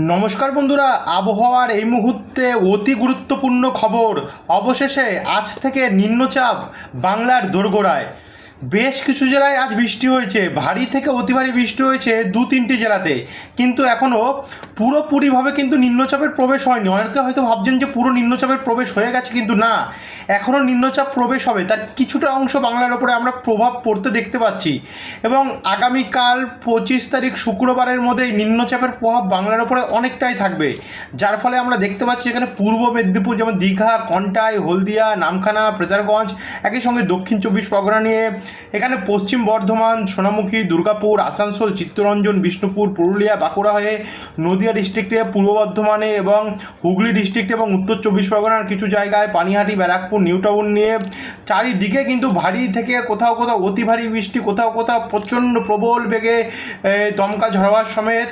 নমস্কার বন্ধুরা আবহাওয়ার এই মুহূর্তে অতি গুরুত্বপূর্ণ খবর। অবশেষে আজ থেকে নিম্নচাপ বাংলার দোরগোড়ায়। বেশ কিছু জেলায় আজ বৃষ্টি হয়েছে। ভারী থেকে অতি ভারী বৃষ্টি হয়েছে দু তিনটি জেলাতে। কিন্তু এখনও পুরোপুরিভাবে কিন্তু নিম্নচাপের প্রবেশ হয়নি। অনেকে হয়তো ভাবছেন যে পুরো নিম্নচাপের প্রবেশ হয়ে গেছে, কিন্তু না। এখনও নিম্নচাপ প্রবেশ হবে। তার কিছুটা অংশ বাংলার ওপরে আমরা প্রভাব পড়তে দেখতে পাচ্ছি। এবং আগামীকাল পঁচিশ তারিখ শুক্রবারের মধ্যে নিম্নচাপের প্রভাব বাংলার ওপরে অনেকটাই থাকবে। যার ফলে আমরা দেখতে পাচ্ছি এখানে পূর্ব মেদিনীপুর, যেমন দীঘা, কন্টাই, হলদিয়া, নামখানা প্রেজারগঞ্জ একই সঙ্গে দক্ষিণ চব্বিশ পরগনা নিয়ে এখানে পশ্চিম বর্ধমান, সোনামুখী, দুর্গাপুর, আসানসোল, চিত্তরঞ্জন, বিষ্ণুপুর, পুরুলিয়া, বাঁকুড়া হয়ে নদিয়া ডিস্ট্রিক্টে পূর্ব বর্ধমানে এবং হুগলি ডিস্ট্রিক্ট এবং উত্তর চব্বিশ পরগনার কিছু জায়গায়, পানিহাটি, ব্যারাকপুর, নিউ টাউন নিয়ে চারিদিকে কিন্তু ভারী থেকে কোথাও কোথাও অতি ভারী বৃষ্টি, কোথাও কোথাও প্রচণ্ড প্রবল বেগে দমকা ঝড়াবার সমেত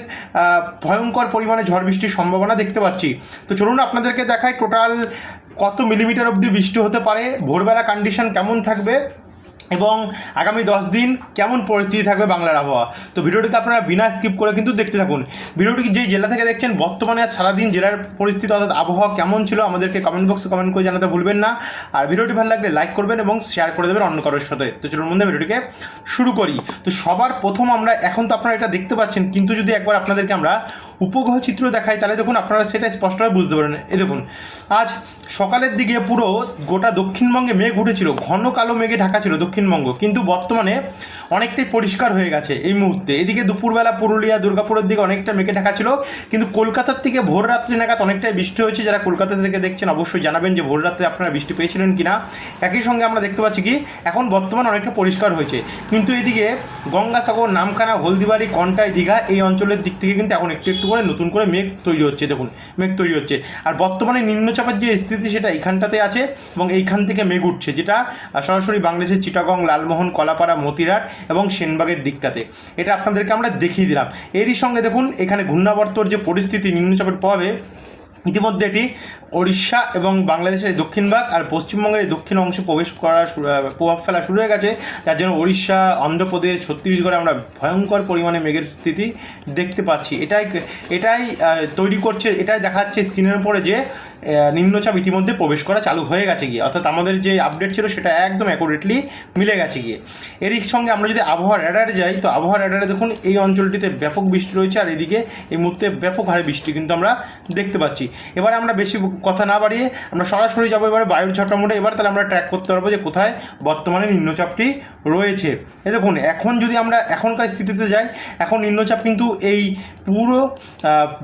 ভয়ঙ্কর পরিমাণে ঝড় বৃষ্টির সম্ভাবনা দেখতে পাচ্ছি। তো চলুন আপনাদেরকে দেখাই টোটাল কত মিলিমিটার অবধি বৃষ্টি হতে পারে, ভোরবেলা কন্ডিশন কেমন থাকবে এবং আগামী দশ দিন কেমন পরিস্থিতি থাকবে বাংলার আবহাওয়া? তো ভিডিওটিকে আপনারা বিনা স্কিপ করে কিন্তু দেখতে থাকুন। ভিডিওটি যেই জেলা থেকে দেখছেন, বর্তমানে আজ সারাদিন জেলার পরিস্থিতি অর্থাৎ আবহাওয়া কেমন ছিল আমাদেরকে কমেন্ট বক্সে কমেন্ট করে জানাতে ভুলবেন না। আর ভিডিওটি ভালো লাগলে লাইক করবেন এবং শেয়ার করে দেবেন অন্য কারোর সাথে। তো চলুন মধ্যে ভিডিওটিকে শুরু করি। তো সবার প্রথম আমরা, এখন তো আপনারা এটা দেখতে পাচ্ছেন, কিন্তু যদি একবার আপনাদেরকে আমরা উপগ্রহ চিত্র দেখাই, তাহলে দেখুন আপনারা সেটা স্পষ্টভাবে বুঝতে পারেন এই দেখুন, আজ সকালের দিকে পুরো গোটা দক্ষিণবঙ্গে মেঘ উঠেছিল, ঘন কালো মেঘে ঢাকা ছিল। দক্ষিণবঙ্গ, কিন্তু বর্তমানে অনেকটাই পরিষ্কার হয়ে গেছে এই মুহূর্তে। এদিকে দুপুরবেলা পুরুলিয়া, দুর্গাপুরের দিকে অনেকটা মেঘে ঢাকা ছিল, কিন্তু কলকাতার থেকে ভোর রাত্রি নাগাদ অনেকটাই বৃষ্টি হয়েছে। যারা কলকাতা থেকে দেখছেন অবশ্যই জানাবেন যে ভোর রাত্রে আপনারা বৃষ্টি পেয়েছিলেন কিনা। একই সঙ্গে আমরা দেখতে পাচ্ছি কি, এখন বর্তমানে অনেকটা পরিষ্কার হয়েছে। কিন্তু এদিকে গঙ্গাসাগর, নামখানা, হলদিবাড়ি, কন্টাই, দীঘা এই অঞ্চলের দিক থেকে কিন্তু এখন একটু একটু করে নতুন করে মেঘ তৈরি হচ্ছে, দেখুন, মেঘ তৈরি হচ্ছে। আর বর্তমানে নিম্নচাপের যে স্থিতি সেটা এইখানটাতে আছে এবং এইখান থেকে মেঘ উঠছে, যেটা সরাসরি বাংলাদেশের চিটাগং লালমোহন, কলাপাড়া মতিরাট এবং সেনবাগের দিকটাতে। এটা আপনাদেরকে আমরা দেখিয়ে দিলাম। এরই সঙ্গে দেখুন, এখানে ঘূর্ণাবর্তর যে পরিস্থিতি, নিম্নচাপের প্রভাবে ইতিমধ্যে এটি ওড়িশা এবং বাংলাদেশের দক্ষিণ ভাগ আর পশ্চিমবঙ্গের দক্ষিণ অংশে প্রবেশ করা প্রভাব ফেলা শুরু হয়ে গেছে। যার জন্য ওড়িশা, অন্ধ্রপ্রদেশ, ছত্তিশগড়ে আমরা ভয়ঙ্কর পরিমাণে মেঘের স্থিতি দেখতে পাচ্ছি। এটাই এটাই তৈরি করছে, এটাই দেখাচ্ছে স্ক্রিনের উপরে যে নিম্নচাপ ইতিমধ্যে প্রবেশ করা চালু হয়ে গেছে গিয়ে। অর্থাৎ আমাদের যে আপডেট ছিল সেটা একদম অ্যাকুরেটলি মিলে গেছে গিয়ে। এরই সঙ্গে আমরা যদি আবহাওয়া র্যাডারে যাই, তো আবহাওয়া র্যাডারে দেখুন, এই অঞ্চলটিতে ব্যাপক বৃষ্টি রয়েছে আর এদিকে এই মুহূর্তে ব্যাপক হারে বৃষ্টি কিন্তু আমরা দেখতে পাচ্ছি। এবারে আমরা বেশি কথা না বাড়িয়ে আমরা সরাসরি যাব এবারে বায়ুর ঝাপটা মোড়ে। এবার তাহলে আমরা ট্র্যাক করতে পারব যে কোথায় বর্তমানে নিম্নচাপটি রয়েছে। এ দেখুন, এখন যদি আমরা এখনকার স্থিতিতে যাই, এখন নিম্নচাপ কিন্তু এই পুরো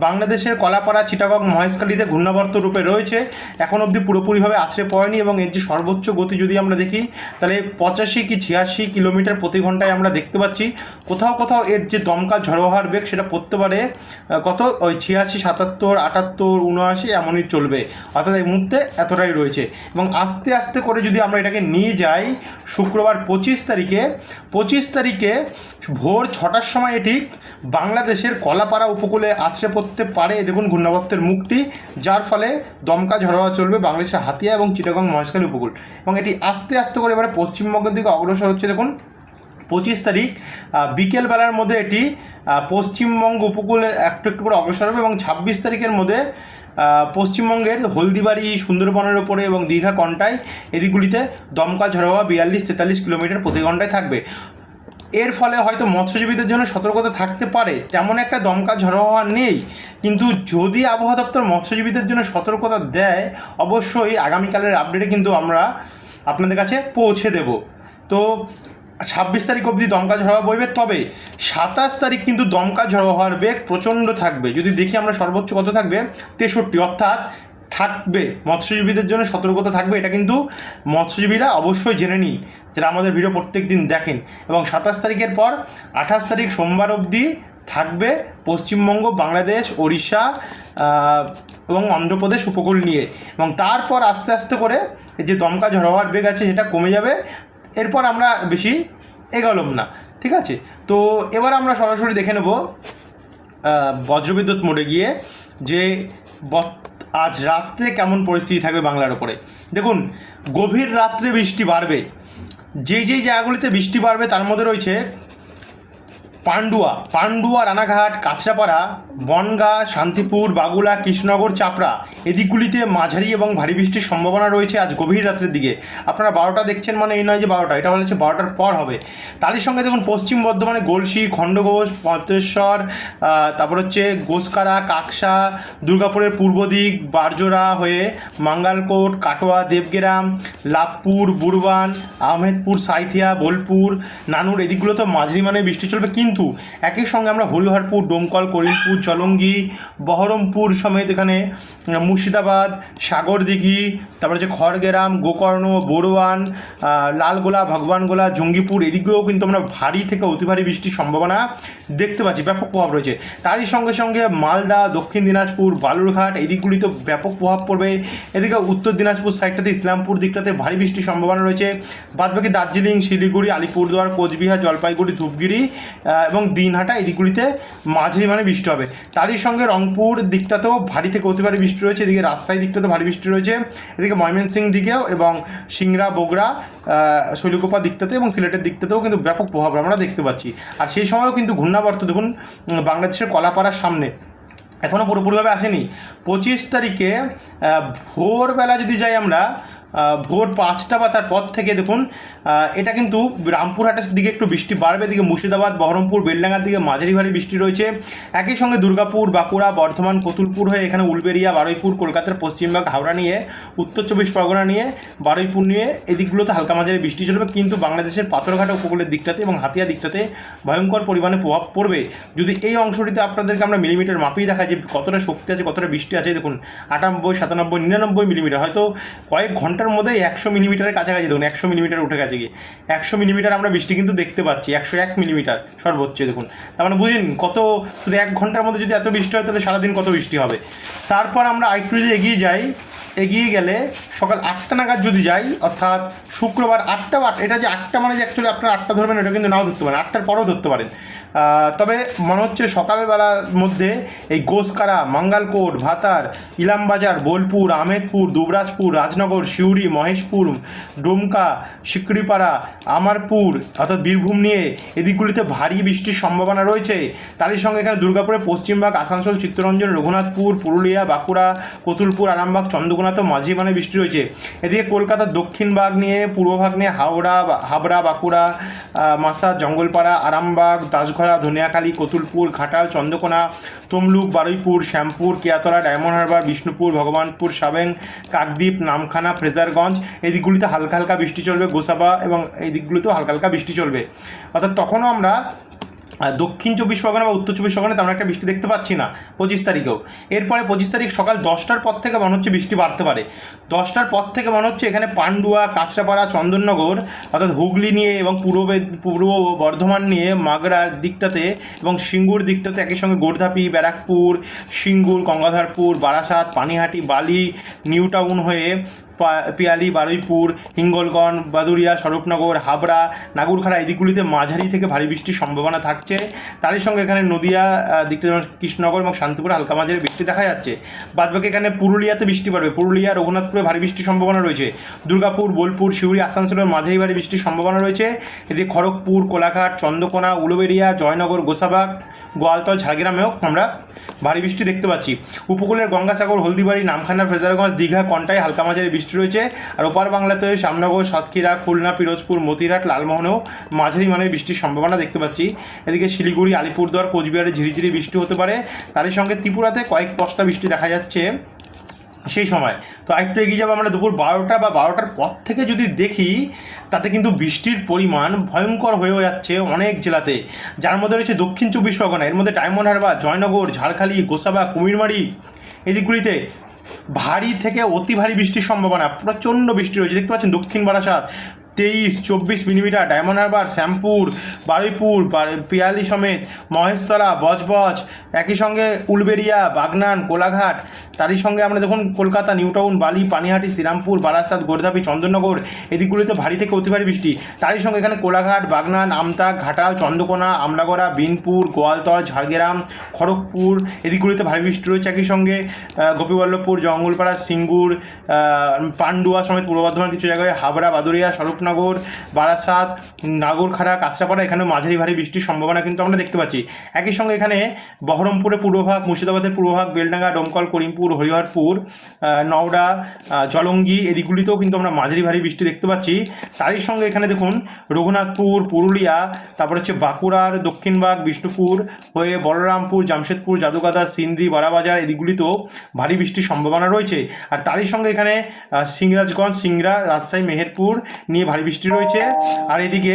বাংলাদেশের কলাপাড়া, চিটাগং, মহেশখালীতে ঘূর্ণাবর্ত রূপে রয়েছে। এখন অবধি পুরোপুরিভাবে আছড়ে পড়েনি এবং এর যে সর্বোচ্চ গতি যদি আমরা দেখি, তাহলে পঁচাশি কি ছিয়াশি কিলোমিটার প্রতি ঘন্টায় আমরা দেখতে পাচ্ছি। কোথাও কোথাও এর যে দমকা ঝড়োহার বেগ, সেটা পড়তে পারে কত? ওই ছিয়াশি, সাতাত্তর, আটাত্তর, উনআশি, এমনই চলবে। অর্থাৎ এই মুহূর্তে এতটাই রয়েছে। এবং আস্তে আস্তে করে যদি আমরা এটাকে নিয়ে যাই, শুক্রবার পঁচিশ তারিখে পঁচিশ তারিখে ভোর ছটার সময় এটি বাংলাদেশের কলাপাড়া উপকূলে আছড়ে পড়তে পারে দেখুন ঘূর্ণাবর্তের মুখটি, যার ফলে দমকা ঝড়োয়া চলবে বাংলাদেশের হাতিয়া এবং চিটাগং মহেশখালী উপকূল। এবং এটি আস্তে আস্তে করে এবারে পশ্চিমবঙ্গের দিকে অগ্রসর হচ্ছে দেখুন, পঁচিশ তারিখ বিকেলবেলার মধ্যে এটি পশ্চিমবঙ্গ উপকূলে একটু একটু করে অগ্রসর হবে এবং ছাব্বিশ তারিখের মধ্যে পশ্চিমবঙ্গের হলদিবাড়ি, সুন্দরবনের ওপরে এবং দীঘা কন্টাই এদিকগুলিতে দমকা ঝড়োয়া বিয়াল্লিশ তেতাল্লিশ কিলোমিটার প্রতি ঘন্টায় থাকবে। এর ফলে হয়তো মৎস্যজীবীদের জন্য সতর্কতা থাকতে পারে, তেমন একটা দমকা ঝড়ো হওয়া নেই। কিন্তু যদি আবহাওয়া দপ্তর মৎস্যজীবীদের জন্য সতর্কতা দেয়, অবশ্যই আগামীকালের আপডেটে কিন্তু আমরা আপনাদের কাছে পৌঁছে দেব। তো ছাব্বিশ তারিখ অবধি দমকা ঝড় বইবে, তবে সাতাশ তারিখ কিন্তু দমকা ঝড় হওয়ার বেগ প্রচণ্ড থাকবে। যদি দেখি আমরা সর্বোচ্চ কত থাকবে? তেষট্টি, অর্থাৎ থাকবে, মৎস্যজীবীদের জন্য সতর্কতা থাকবে, এটা কিন্তু মৎস্যজীবীরা অবশ্যই জেনে নিন, যারা আমাদের ভিডিও প্রত্যেক দিন দেখেন। এবং সাতাশ তারিখের পর আঠাশ তারিখ সোমবার অবধি থাকবে পশ্চিমবঙ্গ, বাংলাদেশ, ওড়িশা এবং অন্ধ্রপ্রদেশ উপকূল নিয়ে। এবং তারপর আস্তে আস্তে করে যে দমকা ঝড় হওয়ার বেগ আছে, সেটা কমে যাবে। এরপর আমরা বেশি এগোলাম না, ঠিক আছে? তো এবার আমরা সরাসরি দেখে নেব বজ্রবিদ্যুৎ মোড়ে গিয়ে যে আজ রাত্রে কেমন পরিস্থিতি থাকবে বাংলার ওপরে। দেখুন, গভীর রাত্রে বৃষ্টি বাড়বে। যেই যেই জায়গাগুলিতে বৃষ্টি বাড়বে, তার মধ্যে রয়েছে পান্ডুয়া পান্ডুয়া রানাঘাট কাঁচরাপাড়া বনগা শান্তিপুর বাগুলা কৃষ্ণনগর চাপড়া। এদিকগুলিতে মাঝারি এবং ভারী বৃষ্টির সম্ভাবনা রয়েছে আজ গভীর রাত্রের দিকে। আপনারা বারোটা দেখছেন মানে এই নয় যে বারোটা এটা হচ্ছে বারোটার পর হবে। তারই সঙ্গে দেখুন পশ্চিম বর্ধমানে গলসি খণ্ডঘোষ আহ, তারপর হচ্ছে গোসকারা কাকসা দুর্গাপুরের পূর্ব দিক বারজোড়া হয়ে মাঙ্গালকোট কাটোয়া দেবগ্রাম লাভপুর বুরবান আহমেদপুর সাইথিয়া বোলপুর নানুর এদিকগুলো তো মাঝারি মানে বৃষ্টি চলবে। কিন্তু একই সঙ্গে আমরা হরিহরপুর, ডোমকল, করিমপুর চলঙ্গি বহরমপুর সমেত এখানে মুর্শিদাবাদ, সাগরদিঘি, তারপরে হচ্ছে খড়গেরাম, গোকর্ণ, বড়োয়ান লালগোলা, ভগবানগোলা, জঙ্গিপুর, এদিকেও কিন্তু আমরা ভারী থেকে অতি ভারী বৃষ্টির সম্ভাবনা দেখতে পাচ্ছি, ব্যাপক প্রভাব রয়েছে। তারই সঙ্গে সঙ্গে মালদা, দক্ষিণ দিনাজপুর, বালুরঘাট, এদিকগুলিতে ব্যাপক প্রভাব পড়বে। এদিকে উত্তর দিনাজপুর সাইডটাতে, ইসলামপুর দিকটাতে ভারী বৃষ্টির সম্ভাবনা রয়েছে। বাদবাকি দার্জিলিং, শিলিগুড়ি, আলিপুরদুয়ার, কোচবিহার, জলপাইগুড়ি, ধূপগিরি এবং দিনহাটা এই মাঝারি মানে বৃষ্টি হবে। তারই সঙ্গে রংপুর দিকটাতেও ভারী থেকে অতি ভারী বৃষ্টি রয়েছে এদিকে রাজশাহী দিকটাতে ভারী বৃষ্টি রয়েছে এদিকে ময়মনসিংহ দিকেও এবং সিংড়া আহ, শৈলকুপা দিকটাতে এবং সিলেটের দিকটাতেও কিন্তু ব্যাপক প্রভাব আমরা দেখতে পাচ্ছি। আর সেই সময়ও কিন্তু ঘূর্ণাবর্ত দেখুন বাংলাদেশের কলাপাড়ার সামনে। এখনও পুরোপুরিভাবে আসেনি। পঁচিশ তারিখে ভোরবেলা যদি যাই আমরা ভোর পাঁচটা বা তার পর থেকে দেখুন এটা কিন্তু রামপুরহাটের দিকে একটু বৃষ্টি বাড়বে, এদিকে মুর্শিদাবাদ, বহরমপুর, বেলডাঙ্গার দিকে মাঝারি ভারী বৃষ্টি রয়েছে। একই সঙ্গে দুর্গাপুর, বাঁকুড়া, বর্ধমান, কতুলপুর হয়ে এখানে উলবেরিয়া বারুইপুর, কলকাতার পশ্চিমবঙ্গ হাওড়া নিয়ে, উত্তর চব্বিশ পরগনা নিয়ে, বারুইপুর নিয়ে এই দিকগুলোতে হালকা মাঝারি বৃষ্টি চলবে। কিন্তু বাংলাদেশের পাথরঘাট উপকূলের দিকটাতে এবং হাতিয়া দিকটাতে ভয়ঙ্কর পরিমাণে প্রভাব পড়বে। যদি এই অংশটিতে আপনাদেরকে আমরা মিলিমিটার মাপেই দেখা যে কতটা শক্তি আছে, কতটা বৃষ্টি আছে, দেখুন, আটানব্বই, সাতানব্বই, নিরানব্বই মিলিমিটার, হয়তো কয়েক ঘণ্টার মধ্যে একশো মিলিমিটারের কাছাকাছি দেখুন, একশো মিলিমিটার উঠে গেছে গিয়ে। একশো মিলিমিটার আমরা বৃষ্টি কিন্তু দেখতে পাচ্ছি, একশো এক মিলিমিটার সর্বোচ্চ দেখুন। তার মানে বুঝেন কত, শুধু এক ঘণ্টার মধ্যে যদি এত বৃষ্টি হয়, তাহলে সারাদিন কত বৃষ্টি হবে? তারপর আমরা আরেকটু যদি এগিয়ে যাই এগিয়ে গেলে সকাল আটটা নাগাদ যদি যাই, অর্থাৎ শুক্রবার আটটা বা এটা যে আটটা মানে যে অ্যাকচুয়ালি আপনারা আটটা ধরবেন, এটা কিন্তু নাও ধরতে পারেন, আটটার পরেও ধরতে পারেন। তবে মনে হচ্ছে সকালবেলার মধ্যে এই গোসকারা, মাঙ্গালকোট, ভাতার, ইলামবাজার, বোলপুর, আহমেদপুর, দুবরাজপুর, রাজনগর, সিউড়ি, মহেশপুর, ডুমকা, সিকড়িপাড়া, আমারপুর, অর্থাৎ বীরভূম নিয়ে এদিকগুলিতে ভারী বৃষ্টির সম্ভাবনা রয়েছে। তারই সঙ্গে এখানে দুর্গাপুরের পশ্চিমবাগ আসানসোল, চিত্তরঞ্জন, রঘুনাথপুর, পুরুলিয়া, বাঁকুড়া, কতুলপুর, আরামবাগ চন্দ্রকোনাতেও মাঝি মানে বৃষ্টি রয়েছে এদিকে কলকাতার দক্ষিণ ভাগ নিয়ে, পূর্ব ভাগ নিয়ে হাওড়া হাবড়া, বাঁকুড়া মাসা, জঙ্গলপাড়া, আরামবাগ দাসঘরা ধনিয়াখালী, কতুলপুর, ঘাটাল, চন্দ্রকোনা, তমলুক, বারুইপুর, শ্যামপুর, কেয়াতলা, ডায়মন্ড হারবার, বিষ্ণুপুর, ভগবানপুর, সাবেং, কাকদ্বীপ, নামখানা, ফ্রেজারগঞ্জ। এই দিকগুলিতে হালকা হালকা বৃষ্টি চলবে গোসাবা এবং এই দিকগুলিতেও হালকা হালকা বৃষ্টি চলবে। অর্থাৎ তখনও আমরা দক্ষিণ চব্বিশ পরগনা বা উত্তর চব্বিশ পরগনায় আমরা একটা বৃষ্টি দেখতে পাচ্ছি না, পঁচিশ তারিখেও। এরপরে পঁচিশ তারিখ সকাল দশটার পর থেকে মনে হচ্ছে বৃষ্টি বাড়তে পারে। দশটার পর থেকে মনে হচ্ছে এখানে পান্ডুয়া, কাঁচরাপাড়া, চন্দননগর, অর্থাৎ হুগলি নিয়ে এবং পূর্ব পূর্ব বর্ধমান নিয়ে মাগড়ার দিকটাতে এবং সিঙ্গুর দিকটাতে একই সঙ্গে গোর্ধাপি, ব্যারাকপুর, সিঙ্গুর, গঙ্গাধরপুর, বারাসাত, পানিহাটি, বালি, নিউ টাউন হয়ে পিয়ালি, বারুইপুর, হিঙ্গলগঞ্জ বাদুরিয়া স্বরূপনগর, হাবড়া, নাগুরখাড়া এই দিকগুলিতে মাঝারি থেকে ভারী বৃষ্টির সম্ভাবনা থাকছে। তারই সঙ্গে এখানে নদিয়া দিকটা যেমন কৃষ্ণনগর এবং শান্তিপুরে হালকা মাঝারি বৃষ্টি দেখা যাচ্ছে। বাদবাকি এখানে পুরুলিয়াতে বৃষ্টি পারবে পুরুলিয়া, রঘুনাথপুরে ভারী বৃষ্টির সম্ভাবনা রয়েছে। দুর্গাপুর, বোলপুর সিউড়ি আসানসোলের মাঝারি ভারী বৃষ্টির সম্ভাবনা রয়েছে। এদিকে খড়গপুর, কোলাঘাট, চন্দ্রকোনা উলুবেড়িয়া জয়নগর, গোসাবাগ, গোয়ালতল, ঝাড়গ্রামেও আমরা ভারী বৃষ্টি দেখতে পাচ্ছি। উপকূলের গঙ্গাসাগর, হলদিবাড়ি, নামখানা ফ্রেজারগঞ্জ দীঘা কন্টায় হালকা মাঝারি বৃষ্টি রয়েছে। আর ওপার বাংলাতে শ্যামনগর, সাতক্ষীরা, খুলনা, পিরোজপুর, মতিরহাট, লালমোহনেও মাঝারি মানের বৃষ্টির সম্ভাবনা দেখতে পাচ্ছি। এদিকে শিলিগুড়ি, আলিপুরদুয়ার, কোচবিহারে ঝিরিঝিরি বৃষ্টি হতে পারে। তারই সঙ্গে ত্রিপুরাতে কয়েক পশটা বৃষ্টি দেখা যাচ্ছে সেই সময়। তো আরেকটু এগিয়ে যাব আমরা দুপুর বারোটা বা বারোটার পর থেকে যদি দেখি, তাতে কিন্তু বৃষ্টির পরিমাণ ভয়ঙ্কর হয়েও যাচ্ছে অনেক জেলাতে। যার মধ্যে রয়েছে দক্ষিণ চব্বিশ পরগনা, এর মধ্যে ডায়মন্ড হারবার জয়নগর, ঝাড়খালি, গোসাবা, কুমিরমারি এই দিকগুলিতে ভারী থেকে অতি ভারী বৃষ্টির সম্ভাবনা প্রচণ্ড বৃষ্টি রয়েছে। দেখতে পাচ্ছেন দক্ষিণ বারাসাত তেইশ, চব্বিশ millimetre, Diamond Harbour, Shyampur, Baruipur, বার- পিয়ালি সমেত মহেশতলা, বজবজ, একই সঙ্গে উলবেরিয়া বাগনান, কোলাঘাট। তারই সঙ্গে আমরা দেখুন কলকাতা, নিউটাউন, বালি, পানিহাটি, শ্রীরামপুর, বারাসাত, গোর্ধাপি, চন্দননগর এদিকগুলিতে ভারী থেকে অতি ভারী বৃষ্টি। তারই সঙ্গে এখানে কোলাঘাট, বাগনান আমতা ঘাটাল, চন্দ্রকোনা, আমলাগড়া, বিনপুর, গোয়ালতর, ঝাড়গ্রাম, খড়গপুর এদিকগুলিতে ভারী বৃষ্টি রয়েছে। একই সঙ্গে গোপীবল্লভপুর, জঙ্গলপাড়া, সিঙ্গুর পান্ডুয়া সমেত পূর্ব বর্ধমান কিছু জায়গায়, হাবড়া বাদুরিয়া স্বরূপ স্বরূপনগর বারাসাত, নাগরখাড়া, কাঁচরাপাড়া এখানে মাঝারি ভারী বৃষ্টির সম্ভাবনা কিন্তু আমরা দেখতে পাচ্ছি। একই সঙ্গে এখানে বহরমপুরের পূর্বভাগ, মুর্শিদাবাদের পূর্বভাগ, বেলডাঙ্গা, ডোমকল, করিমপুর, হরিহরপুর নওড়া জলঙ্গি, এদিকগুলিতেও কিন্তু আমরা মাঝারি ভারী বৃষ্টি দেখতে পাচ্ছি। তারই সঙ্গে এখানে দেখুন, রঘুনাথপুর, পুরুলিয়া, তারপর হচ্ছে বাঁকুড়ার দক্ষিণবাগ বিষ্ণুপুর হয়ে বলরামপুর, জামশেদপুর, জাদুগাদা, সিন্দ্রি, বারাবাজার এদিকগুলিতেও ভারী বৃষ্টির সম্ভাবনা রয়েছে। আর তারই সঙ্গে এখানে সিংরাজগঞ্জ, সিংড়া, রাজশাহী, মেহেরপুর নিয়ে ভারী বৃষ্টি রয়েছে। আর এদিকে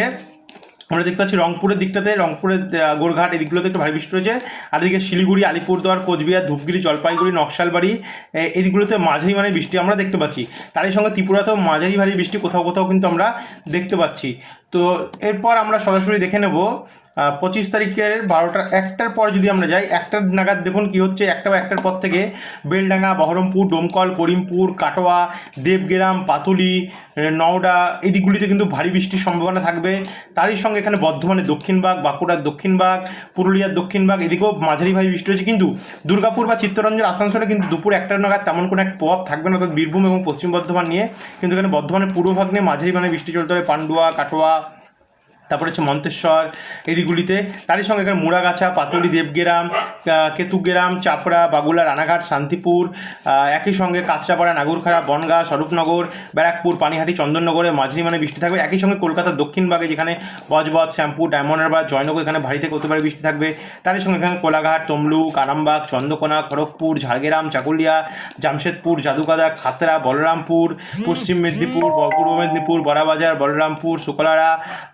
আমরা দেখতে পাচ্ছি রংপুরের দিকটাতে, রংপুরের গোরঘাট এদিকগুলোতে একটু ভারী বৃষ্টি রয়েছে। আর এদিকে শিলিগুড়ি, আলিপুরদুয়ার, কোচবিহার, ধূপগিরি, জলপাইগুড়ি, নকশালবাড়ি এদিকগুলোতে মাঝারি মানে বৃষ্টি আমরা দেখতে পাচ্ছি। তারই সঙ্গে ত্রিপুরাতেও মাঝারি ভারী বৃষ্টি, কোথাও কোথাও কিন্তু আমরা দেখতে পাচ্ছি। তো এরপর আমরা সরাসরি দেখে নেব পঁচিশ তারিখের বারোটা একটার পর যদি আমরা যাই, একটার নাগাদ দেখুন কি হচ্ছে একটা বা একটার পর থেকে বেলডাঙ্গা, বহরমপুর, ডোমকল, করিমপুর, কাটোয়া, দেবগ্রাম, পাতুলি নওডা এই দিকগুলিতে কিন্তু ভারী বৃষ্টির সম্ভাবনা থাকবে। তারই সঙ্গে এখানে বর্ধমানের দক্ষিণবাগ বাঁকুড়ার দক্ষিণবাগ পুরুলিয়ার দক্ষিণবাগ এদিকেও মাঝারি ভারী বৃষ্টি হয়েছে। কিন্তু দুর্গাপুর বা চিত্তরঞ্জন আসানসোলে কিন্তু দুপুর একটার নাগাদ তেমন কোনো এক প্রভাব থাকবে না, অর্থাৎ বীরভূম এবং পশ্চিম বর্ধমান নিয়ে। কিন্তু এখানে বর্ধমানের পূর্বভাগ নিয়ে মাঝারি মানে বৃষ্টি চলতে হবে পান্ডুয়া, কাটোয়া তারপরে হচ্ছে মন্তেশ্বর এদিকগুলিতে। তারই সঙ্গে এখানে মুড়াগাছা পাতলি দেবগ্রাম কেতুগ্রাম চাপড়া বাগুলা রানাঘাট শান্তিপুর একই সঙ্গে কাঁচরাপাড়া নাগরখাড়া বনগাঁ স্বরূপনগর ব্যারাকপুর পানিহাটি চন্দননগরে মাঝারি মানে বৃষ্টি থাকবে। একই সঙ্গে কলকাতার দক্ষিণভাগে যেখানে বজবজ শ্যামপুর ডায়মন্ড হারবার জয়নগর এখানে ভারী থেকে অতি ভারী বৃষ্টি থাকবে। তারই সঙ্গে এখানে কোলাঘাট তমলুক আরামবাগ চন্দ্রকোনা খড়গপুর ঝাড়গ্রাম চাকুলিয়া জামশেদপুর জাদুগাদা খাতড়া বলরামপুর পশ্চিম মেদিনীপুর পূর্ব মেদিনীপুর বড়াবাজার বলরামপুর শুকলারা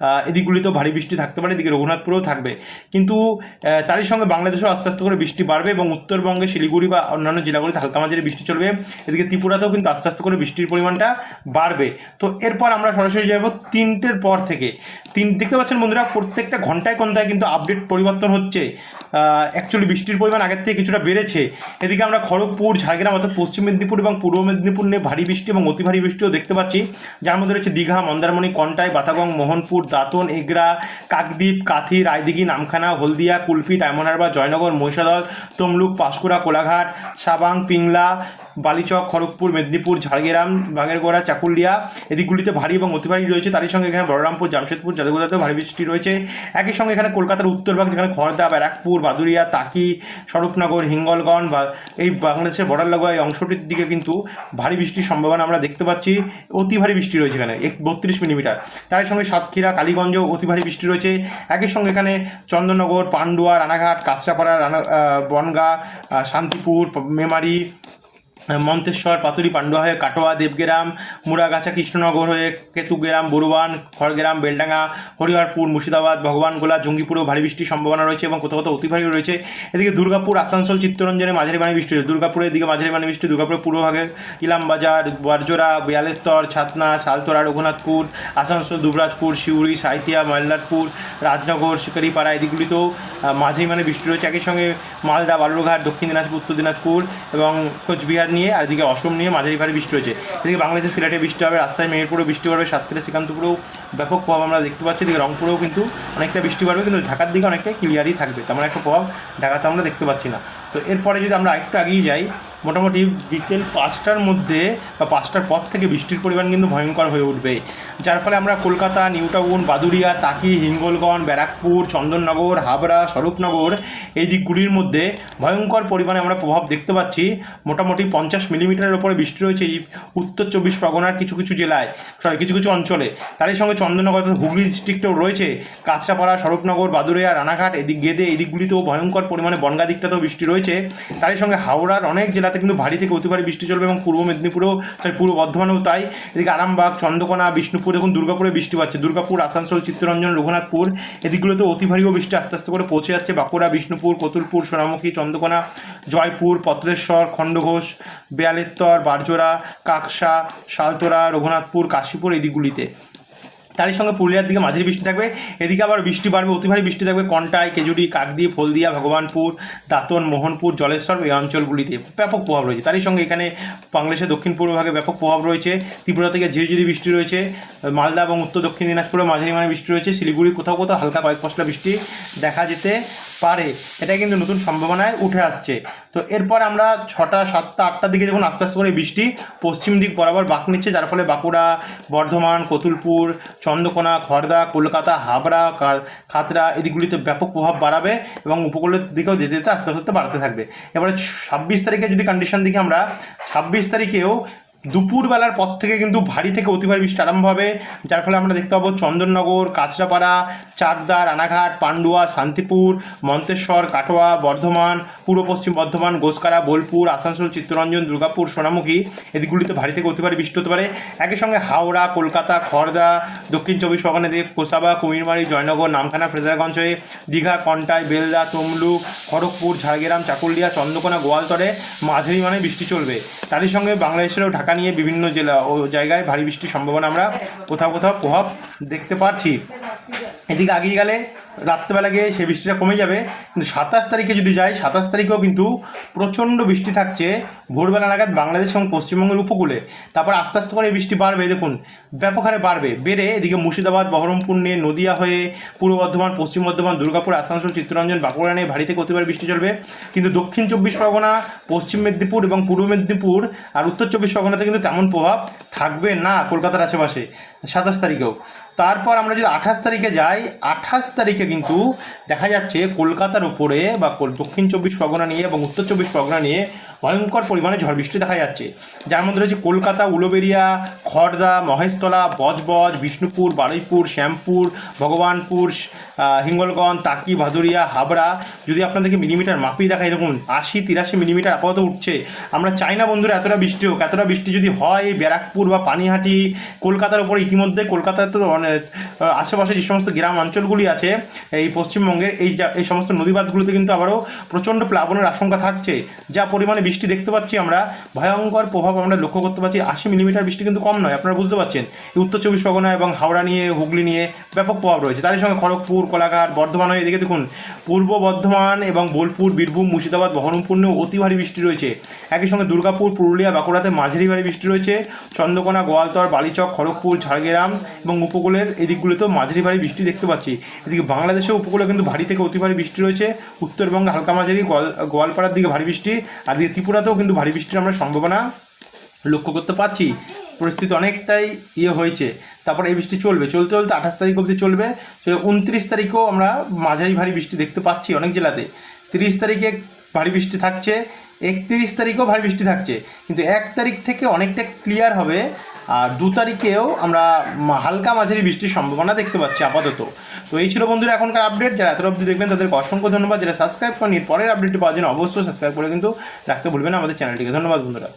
আহ, এদিকগুলিতেও ভারী বৃষ্টি থাকতে পারে, এদিকে রঘুনাথপুরেও থাকবে। কিন্তু তারই সঙ্গে বাংলাদেশেও আস্তে আস্তে করে বৃষ্টি বাড়বে এবং উত্তরবঙ্গে শিলিগুড়ি বা অন্যান্য জেলাগুলিতে হালকা মাঝারি বৃষ্টি চলবে। এদিকে ত্রিপুরাতেও কিন্তু আস্তে আস্তে করে বৃষ্টির পরিমাণটা বাড়বে। তো এরপর আমরা সরাসরি যাব তিনটের পর থেকে। তিন দেখতে পাচ্ছেন বন্ধুরা, প্রত্যেকটা ঘন্টায় ঘন্টায় কিন্তু আপডেট পরিবর্তন হচ্ছে। অ্যাকচুয়ালি বৃষ্টির পরিমাণ আগের থেকে কিছুটা বেড়েছে। এদিকে আমরা খড়গপুর, ঝাড়গ্রাম অর্থাৎ পশ্চিম মেদিনীপুর এবং পূর্ব মেদিনীপুর নিয়ে ভারী বৃষ্টি এবং অতি ভারী বৃষ্টিও দেখতে পাচ্ছি। যার মধ্যে রয়েছে দীঘা, মন্দারমণি, কন্টাই, বাতাগং, মোহনপুর, দাঁতন এগরা কাকদ্বীপ কাথি রায়দিঘি, নামখানা, হলদিয়া, কুলপি ডায়মন্ডহারবার জয়নগর, মহিষাদল, তমলুক, পাঁশকুড়া, কোলাঘাট, সাবাং, পিংলা বালিচক, খড়গপুর, মেদিনীপুর, ঝাড়গ্রাম, বাগেরগোড়া, চাকুলিয়া এদিকগুলিতে ভারী এবং অতি ভারী রয়েছে। তারই সঙ্গে এখানে বলরামপুর, জামশেদপুর জাদুগোদাতেও ভারী বৃষ্টি রয়েছে। একই সঙ্গে এখানে কলকাতার উত্তরভাগ, যেখানে খড়দা ব্যারাকপুর বাদুরিয়া তাকি, স্বরূপনগর, হিঙ্গলগঞ্জ বা এই বাংলাদেশের বর্ডার লাগোয়া এই অংশটির দিকে কিন্তু ভারী বৃষ্টির সম্ভাবনা আমরা দেখতে পাচ্ছি। অতি ভারী বৃষ্টি রয়েছে এখানে, এক বত্রিশ মিলিমিটার। তারই সঙ্গে সাতক্ষীরা কালীগঞ্জ অতি ভারী বৃষ্টি রয়েছে। একই সঙ্গে এখানে চন্দননগর, পান্ডুয়া, রানাঘাট, কাঁচরাপাড়া, রানা বনগাঁ শান্তিপুর, মেমারি মন্তেশ্বর, পাতুরি পান্ডুয়া হয়ে কাটোয়া, দেবগ্রাম, মুড়াগাছা, কৃষ্ণনগর হয়ে কেতুগ্রাম, বড়ুয়ান, খড়গ্রাম, বেলডাঙ্গা, হরিহরপুর, মুর্শিদাবাদ ভগবানগোলা জঙ্গিপুরেও ভারী বৃষ্টির সম্ভাবনা রয়েছে এবং কোথাও কোথাও অতি ভারী রয়েছে। এদিকে দুর্গাপুর, আসানসোল, চিত্তরঞ্জনে মাঝারি মানে বৃষ্টি হয়েছে দুর্গাপুরের দিকে মাঝারি মানে বৃষ্টি, দুর্গাপুরের পূর্বভাগে ইলামবাজার, বারজোড়া বিয়ালেত্তর ছাতনা সালতোরা রঘুনাথপুর, আসানসোল, দুবরাজপুর শিউড়ি সাঁইথিয়া, মল্লারপুর, রাজনগর, শিকারিপাড়া এদিকগুলিতেও মাঝারি মানে বৃষ্টি রয়েছে। একই সঙ্গে মালদা, বালুরঘাট, দক্ষিণ দিনাজপুর, উত্তর দিনাজপুর এবং কোচবিহার নিয়ে, আর এদিকে অসম নিয়ে মাঝারি ভারী বৃষ্টি হয়েছে। এদিকে বাংলাদেশের সিলেটে বৃষ্টি হবে, রাজশাহী, মেহেরপুরেও বৃষ্টি পড়বে সাতক্ষীরা, শ্রীকান্তপুরেও ব্যাপক প্রভাব আমরা দেখতে পাচ্ছি। এদিকে রংপুরেও কিন্তু অনেকটা বৃষ্টি পড়বে কিন্তু ঢাকার দিকে অনেকটা ক্লিয়ারই থাকবে। তেমন একটা প্রভাব ঢাকাতে আমরা দেখতে পাচ্ছি না। তো এরপরে যদি আমরা একটু এগিয়ে যাই মোটামুটি বিকেল পাঁচটার মধ্যে বা পাঁচটার পর থেকে বৃষ্টির পরিমাণ কিন্তু ভয়ঙ্কর হয়ে উঠবে। যার ফলে আমরা কলকাতা, নিউ টাউন বাদুরিয়া তাকি, হিঙ্গলগঞ্জ, ব্যারাকপুর, চন্দননগর, হাবড়া, স্বরূপনগর এই দিকগুলির মধ্যে ভয়ঙ্কর পরিমাণে আমরা প্রভাব দেখতে পাচ্ছি। মোটামুটি পঞ্চাশ মিলিমিটারের ওপরে বৃষ্টি রয়েছে এই উত্তর চব্বিশ পরগনার কিছু কিছু জেলায় সরি কিছু কিছু অঞ্চলে। তারই সঙ্গে চন্দননগর অর্থাৎ হুগলি ডিস্ট্রিক্টেও রয়েছে। কাঁচরাপাড়া, স্বরূপনগর বাদুরিয়া রানাঘাট, এদিক গেদে এই দিকগুলিতেও ভয়ঙ্কর পরিমাণে বনগা দিকটাতেও বৃষ্টি রয়েছে। তারই সঙ্গে হাওড়ার অনেক জেলাতে কিন্তু ভারী থেকে অতি ভারী বৃষ্টি চলবে এবং পূর্ব মেদিনীপুরেও তাই পূর্ব বর্ধমানেও তাই। এদিকে আরামবাগ, চন্দ্রকোনা, বিষ্ণুপুর এখন দুর্গাপুরে বৃষ্টি পাচ্ছে। দুর্গাপুর, আসানসোল, চিত্তরঞ্জন, রঘুনাথপুর, এদিকগুলোতে অতি ভারীও বৃষ্টি আস্তে আস্তে করে পৌঁছে যাচ্ছে। বাঁকুড়া, বিষ্ণুপুর, কতুলপুর, সোনামুখী, চন্দ্রকোনা, জয়পুর, পত্রেশ্বর, খণ্ডঘোষ, বেয়ালেত্তর, বারজোড়া, কাকসা, শালতোরা, রঘুনাথপুর, কাশীপুর এই দিকগুলিতে তারই সঙ্গে পুরুলিয়ার দিকে মাঝারি বৃষ্টি থাকবে। এদিকে আবার বৃষ্টি বাড়বে, অতি ভারী বৃষ্টি থাকবে কন্টাই কেজুরি কাকদ্বীপ, হলদিয়া, ভগবানপুর, দাঁতন, মোহনপুর, জলেশ্বর এই অঞ্চলগুলিতে। ব্যাপক প্রভাব রয়েছে। তারই সঙ্গে এখানে বাংলাদেশের দক্ষিণ পূর্ব ভাগে ব্যাপক প্রভাব রয়েছে। ত্রিপুরা থেকে ঝিরিঝিরি বৃষ্টি রয়েছে। মালদা এবং উত্তর দক্ষিণ দিনাজপুরে মাঝারি মানে বৃষ্টি রয়েছে। শিলিগুড়ি কোথাও কোথাও হালকা কয়েক পশলা বৃষ্টি দেখা যেতে পারে। এটা কিন্তু নতুন সম্ভাবনায় উঠে আসছে। তো এরপর আমরা ছটা, সাতটা, আটটার দিকে যখন আস্তে আস্তে করে বৃষ্টি পশ্চিম দিক বরাবর বাঁক নিচ্ছে। যার ফলে বাঁকুড়া, বর্ধমান, কতুলপুর চন্দ্রকোনা খড়দা কলকাতা, হাবড়া খাতড়া এদিকগুলিতে ব্যাপক প্রভাব বাড়াবে এবং উপকূলের দিকেও যেতে যেতে আস্তে আস্তে বাড়তে থাকবে। এবারে ছাব্বিশ তারিখে যদি কন্ডিশন দেখি আমরা, ছাব্বিশ তারিখেও দুপুরবেলার পর থেকে কিন্তু ভারী থেকে অতি ভারী বৃষ্টি আরম্ভ হবে, যার ফলে আমরা দেখতে পাবো চন্দননগর, কাঁচরাপাড়া চাকদা রানাঘাট, পান্ডুয়া, শান্তিপুর, মন্তেশ্বর, কাটোয়া, বর্ধমান, পূর্ব পশ্চিম বর্ধমান গোসকারা বোলপুর, আসানসোল, চিত্তরঞ্জন, দুর্গাপুর, সোনামুখী। এদিকগুলিতে ভারী থেকে অতি ভারী বৃষ্টি হতে পারে। একই সঙ্গে হাওড়া, কলকাতা খড়দা দক্ষিণ চব্বিশ পরগনা দিকে কোসাবা, কুমিরমারি, জয়নগর, নামখানা, ফ্রেজারগঞ্জ হয়ে দীঘা, কন্টাই, বেলদা, তমলুক, খড়গপুর, ঝাড়গ্রাম, চাকুলিয়া, চন্দ্রকোনা, গোয়ালতরে মাঝারি মানে বৃষ্টি চলবে। তারই সঙ্গে বাংলাদেশেরও ঢাকা নিয়ে বিভিন্ন জেলা ও জায়গায় ভারী বৃষ্টির সম্ভাবনা আমরা কোথাও কোথাও প্রভাব দেখতে পারছি। এদিকে আগিয়ে গেলে রাত্রেবেলা গিয়ে সে বৃষ্টিটা কমে যাবে। কিন্তু সাতাশ তারিখে যদি যাই, সাতাশ তারিখেও কিন্তু প্রচণ্ড বৃষ্টি থাকছে ভোরবেলা নাগাদ বাংলাদেশ এবং পশ্চিমবঙ্গের উপকূলে। তারপর আস্তে আস্তে করে এই বৃষ্টি বাড়বে, দেখুন, ব্যাপক হারে বাড়বে। বেড়ে এদিকে মুর্শিদাবাদ, বহরমপুর নিয়ে নদিয়া হয়ে পূর্ব বর্ধমান, পশ্চিম বর্ধমান, দুর্গাপুর, আসানসোল, চিত্তরঞ্জন, বাঁকুড়া নিয়ে ভারী থেকে অতিবার বৃষ্টি চলবে। কিন্তু দক্ষিণ চব্বিশ পরগনা, পশ্চিম মেদিনীপুর এবং পূর্ব মেদিনীপুর আর উত্তর চব্বিশ পরগনাতে কিন্তু তেমন প্রভাব থাকবে না কলকাতার আশেপাশে। সাতাশ তারিখেও। তারপর আমরা যদি আঠাশ তারিখে যাই, আঠাশ তারিখে কিন্তু দেখা যাচ্ছে কলকাতার উপরে বা দক্ষিণ চব্বিশ পরগনা নিয়ে এবং উত্তর চব্বিশ পরগনা নিয়ে ভয়ঙ্কর পরিমাণে ঝড় বৃষ্টি দেখা যাচ্ছে। যার মধ্যে রয়েছে কলকাতা উলুবেরিয়া খড়দা মহেশতলা বজবজ বিষ্ণুপুর বারুইপুর শ্যামপুর ভগবানপুর হিঙ্গলগঞ্জ তাকি ভাদুরিয়া হাবড়া। যদি আপনাদেরকে মিলিমিটার মাপিয়ে দেখাই দেখুন আশি তিরাশি মিলিমিটার আপাতত উঠছে। আমরা চাই না বন্ধুরা এতটা বৃষ্টি হোক। এতটা বৃষ্টি যদি হয় ব্যারাকপুর বা পানিহাটি কলকাতার উপরে ইতিমধ্যে কলকাতার তো অনেক আহ, আশেপাশে যে সমস্ত গ্রাম অঞ্চলগুলি আছে এই পশ্চিমবঙ্গের এই এই সমস্ত নদীবাদগুলোতে কিন্তু আবারও প্রচণ্ড প্লাবনের আশঙ্কা থাকছে। যা পরিমাণে বৃষ্টি দেখতে পাচ্ছি আমরা। ভয়ঙ্কর প্রভাব আমরা লক্ষ্য করতে পারছি আশি মিলিমিটার বৃষ্টি কিন্তু কম নয়, আপনারা বুঝতে পারছেন। উত্তর চব্বিশ পরগনা এবং হাওড়া নিয়ে, হুগলি নিয়ে ব্যাপক প্রভাব রয়েছে। তারই সঙ্গে খড়গপুর, কোলাঘাট, বর্ধমান হয়ে এদিকে দেখুন, পূর্ব বর্ধমান এবং বোলপুর, বীরভূম, মুর্শিদাবাদ, বহরমপুর নিয়েও অতি ভারী বৃষ্টি রয়েছে। একই সঙ্গে দুর্গাপুর, পুরুলিয়া, বাঁকুড়াতে মাঝারি ভারী বৃষ্টি রয়েছে। চন্দ্রকোনা, গোয়ালতর, বালিচক, খড়গপুর, ঝাড়গ্রাম এবং উপকূলের এই দিকগুলোতেও মাঝারি ভারী বৃষ্টি দেখতে পাচ্ছি। এদিকে বাংলাদেশের উপকূলে কিন্তু ভারী থেকে অতি ভারী বৃষ্টি রয়েছে। উত্তরবঙ্গে হালকা মাঝারি, গোয়াল গোয়ালপাড়ার দিকে ভারী বৃষ্টি। আর দিকে ত্রিপুরাতেও কিন্তু ভারী বৃষ্টির আমরা সম্ভাবনা লক্ষ্য করতে পারছি। পরিস্থিতি অনেকটাই ইয়ে হয়েছে। তারপর এই বৃষ্টি চলবে। চলতে চলতে আঠাশ তারিখ অবধি চলবে। চলে উনত্রিশ তারিখেও আমরা মাঝারি ভারী বৃষ্টি দেখতে পাচ্ছি অনেক জেলাতে। তিরিশ তারিখে ভারী বৃষ্টি থাকছে। একত্রিশ তারিখেও ভারী বৃষ্টি থাকছে। কিন্তু এক তারিখ থেকে অনেকটা ক্লিয়ার হবে আর দু তারিখেও আমরা হালকা মাঝারি বৃষ্টির সম্ভাবনা দেখতে পাচ্ছি আপাতত। তো এই ছিল বন্ধুরা এখনকার আপডেট যারা এত অবধি দেখবেন, তাদেরকে অসংখ্য ধন্যবাদ। যারা সাবস্ক্রাইব করেন পরের আপডেটটি পাওয়ার জন্য অবশ্যই সাবস্ক্রাইব করে কিন্তু রাখতে ভুলবেন আমাদের চ্যানেলটিকে ধন্যবাদ বন্ধুরা।